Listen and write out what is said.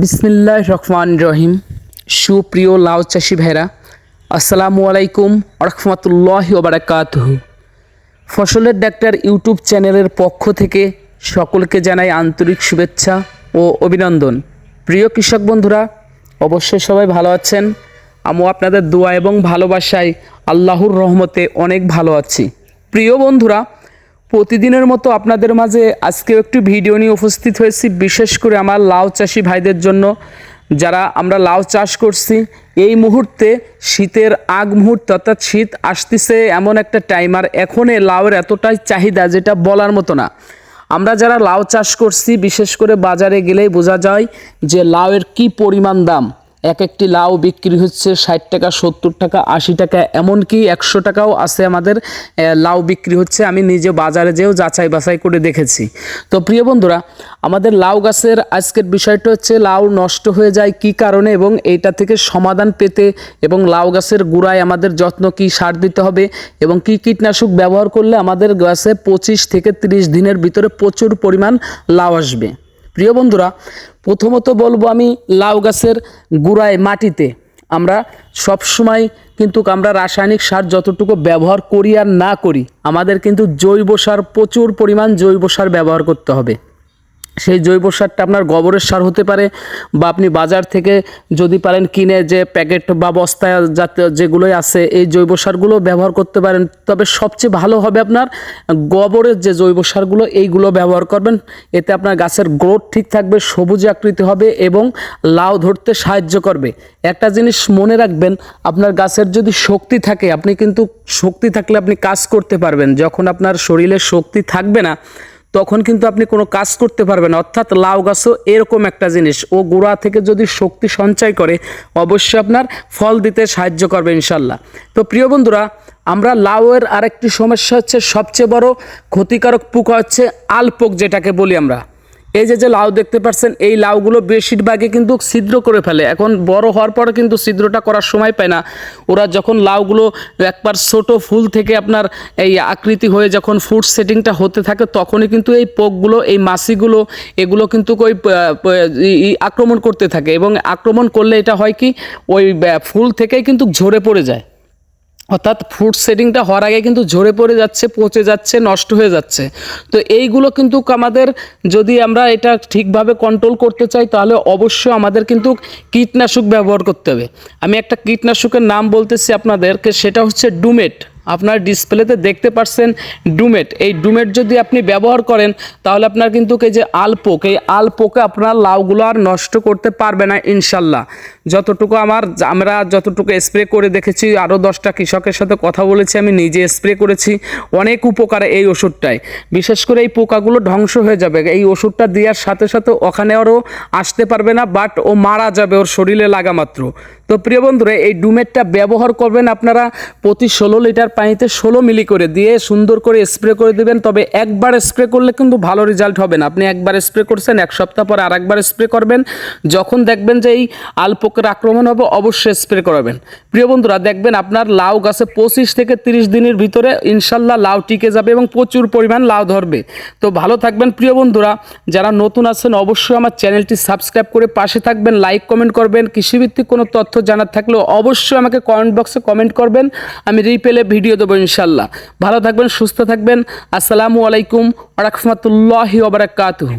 বিসমিল্লাহ রহমান রহিম। সুপ্রিয় লাউ চাষি ভাইরা, আসসালামু আলাইকুম রহমতুল্লাহ ওবরাকাতহ ফসলের ডাক্তার ইউটিউব চ্যানেলের পক্ষ থেকে সকলকে জানাই আন্তরিক শুভেচ্ছা ও অভিনন্দন। প্রিয় কৃষক বন্ধুরা, অবশ্যই সবাই ভালো আছেন। আমিও আপনাদের দোয়া এবং ভালোবাসায় আল্লাহর রহমতে অনেক ভালো আছি। প্রিয় বন্ধুরা প্রতিদিনের মতো আপনাদের মাঝে আজকেও একটি ভিডিও নিয়ে উপস্থিত হয়েছি, বিশেষ করে আমার লাউ চাষি ভাইদের জন্য। যারা আমরা লাউ চাষ করছি, এই মুহূর্তে শীতের আগ মুহূর্ত, অর্থাৎ শীত আসতেছে এমন একটা টাইম আর এখন লাউয়ের এতটাই চাহিদা যেটা বলার মতো না। আমরা যারা লাউ চাষ করছি, বিশেষ করে বাজারে গেলেই বোঝা যায় যে লাউয়ের কি পরিমাণ দাম। এক একটি লাউ বিক্রি হচ্ছে ষাট টাকা, সত্তর টাকা, আশি টাকা, এমনকি একশো টাকাও আছে আমাদের লাউ বিক্রি হচ্ছে। আমি নিজে বাজারে যেও যাচাই বাছাই করে দেখেছি। তো প্রিয় বন্ধুরা, আমাদের লাউ গাছের আজকের বিষয়টা হচ্ছে, লাউ নষ্ট হয়ে যায় কি কারণে এবং এইটা থেকে সমাধান পেতে এবং লাউ গাছের গুড়ায় আমাদের যত্ন কি সার দিতে হবে এবং কি কীটনাশক ব্যবহার করলে আমাদের গাছে পঁচিশ থেকে তিরিশ দিনের ভিতরে প্রচুর পরিমাণ লাউ আসবে। প্রিয় বন্ধুরা, প্রথমত বলব আমি লাউ গাছের গুড়ায় মাটিতে। আমরা সব সময় কিন্তু আমরা রাসায়নিক সার যতটুকু ব্যবহার করি আর না করি, আমাদের কিন্তু জৈব সার প্রচুর পরিমাণ জৈব সার ব্যবহার করতে হবে। সেই জৈব সারটা আপনার গোবরের সার হতে পারে বা আপনি বাজার থেকে যদি পারেন কিনে যে প্যাকেট বা বস্তায় জাতীয় যেগুলোই আছে, এই জৈব সারগুলো ব্যবহার করতে পারেন। তবে সবচেয়ে ভালো হবে আপনার গোবরের যে জৈব সারগুলো, এইগুলো ব্যবহার করবেন। এতে আপনার গাছের গ্রোথ ঠিক থাকবে, সবুজ আকৃতি হবে এবং লাউ ধরতে সাহায্য করবে। একটা জিনিস মনে রাখবেন, আপনার গাছের যদি শক্তি থাকে, আপনি কিন্তু শক্তি থাকলে আপনি কাজ করতে পারবেন। যখন আপনার শরীরে শক্তি থাকবে না তখন কিন্তু আপনি কোনো কাজ করতে পারবেন। অর্থাৎ লাউ গাছও এরকম একটা জিনিস। ও গোড়া থেকে যদি শক্তি সঞ্চয় করে, অবশ্যই আপনার ফল দিতে সাহায্য করবে ইনশাল্লাহ। তো প্রিয় বন্ধুরা, আমরা লাউয়ের আরেকটি সমস্যা হচ্ছে সবচেয়ে বড় ক্ষতিকারক পোকা হচ্ছে আলপোক যেটাকে বলি আমরা। এই যে যে লাউ দেখতে পাচ্ছেন, এই লাউগুলো বেশিরভাগই কিন্তু ছিদ্র করে ফেলে। এখন বড় হওয়ার পরে কিন্তু ছিদ্রটা করার সময় পায় না। ওরা যখন লাউগুলো একবার ছোট ফুল থেকে আপনার এই আকৃতি হয়ে যখন ফুড সেটিংটা হতে থাকে, তখনই কিন্তু এই পোকগুলো, এই মাছিগুলো, এগুলো কিন্তু ওই আক্রমণ করতে থাকে। এবং আক্রমণ করলে এটা হয় কি, ওই ফুল থেকেই কিন্তু ঝরে পড়ে যায়। অর্থাৎ ফুড সেটিংটা হওয়ার আগে কিন্তু ঝরে পড়ে যাচ্ছে, পচে যাচ্ছে, নষ্ট হয়ে যাচ্ছে। তো এইগুলো কিন্তু আমাদের যদি আমরা এটা ঠিকভাবে কন্ট্রোল করতে চাই, তাহলে অবশ্যই আমাদের কিন্তু কীটনাশক ব্যবহার করতে হবে। আমি একটা কীটনাশকের নাম বলতেছি আপনাদেরকে, সেটা হচ্ছে ডুমেট আপনার ডিসপ্লেতে দেখতে পাচ্ছেন ডুমেট। এই ডুমেট যদি আপনি ব্যবহার করেন, তাহলে আপনার কিন্তু এই যে আলপোক, এই আলপোকে আপনার লাউগুলো আর নষ্ট করতে পারবে না, ইনশাল্লাহ। যতটুকু আমার, আমরা যতটুকু স্প্রে করে দেখেছি আরও দশটা কৃষকের সাথে কথা বলেছি, আমি নিজে স্প্রে করেছি, অনেক উপকার এই ওষুধটায় বিশেষ করে এই পোকাগুলো ধ্বংস হয়ে যাবে। এই ওষুধটা দেওয়ার সাথে সাথে ওখানে আরও আসতে পারবে না বাট ও মারা যাবে, ওর শরীরে লাগা মাত্র। তো প্রিয় বন্ধুরা, এই ডুমেটটা ব্যবহার করবেন আপনারা প্রতি ষোলো লিটার পানিতে ষোলো মিলি করে দিয়ে সুন্দর করে স্প্রে করে দেবেন। তবে একবার স্প্রে করলে কিন্তু ভালো রেজাল্ট হবে না। আপনি একবার স্প্রে করছেন, এক সপ্তাহ পরে আর একবার স্প্রে করবেন। যখন দেখবেন যে এই আলপোকের আক্রমণ হবে, অবশ্যই স্প্রে করাবেন। প্রিয় বন্ধুরা, দেখবেন আপনার লাউ গাছে পঁচিশ থেকে তিরিশ দিনের ভিতরে ইনশাল্লাহ লাউ টিকে যাবে এবং প্রচুর পরিমাণ লাউ ধরবে। তো ভালো থাকবেন প্রিয় বন্ধুরা। যারা নতুন আছেন, অবশ্যই আমার চ্যানেলটি সাবস্ক্রাইব করে পাশে থাকবেন, লাইক কমেন্ট করবেন। কৃষিভিত্তিক কোনো তথ্য জানার থাকলে অবশ্যই আমাকে কমেন্ট বক্সে কমেন্ট করবেন। আমি রিপেলে ভিডিও দেবো ইনশাল্লাহ ভালো থাকবেন, সুস্থ থাকবেন। আসসালামু আলাইকুম আরাকমাতুল্লাহি ওবরাকাতুহু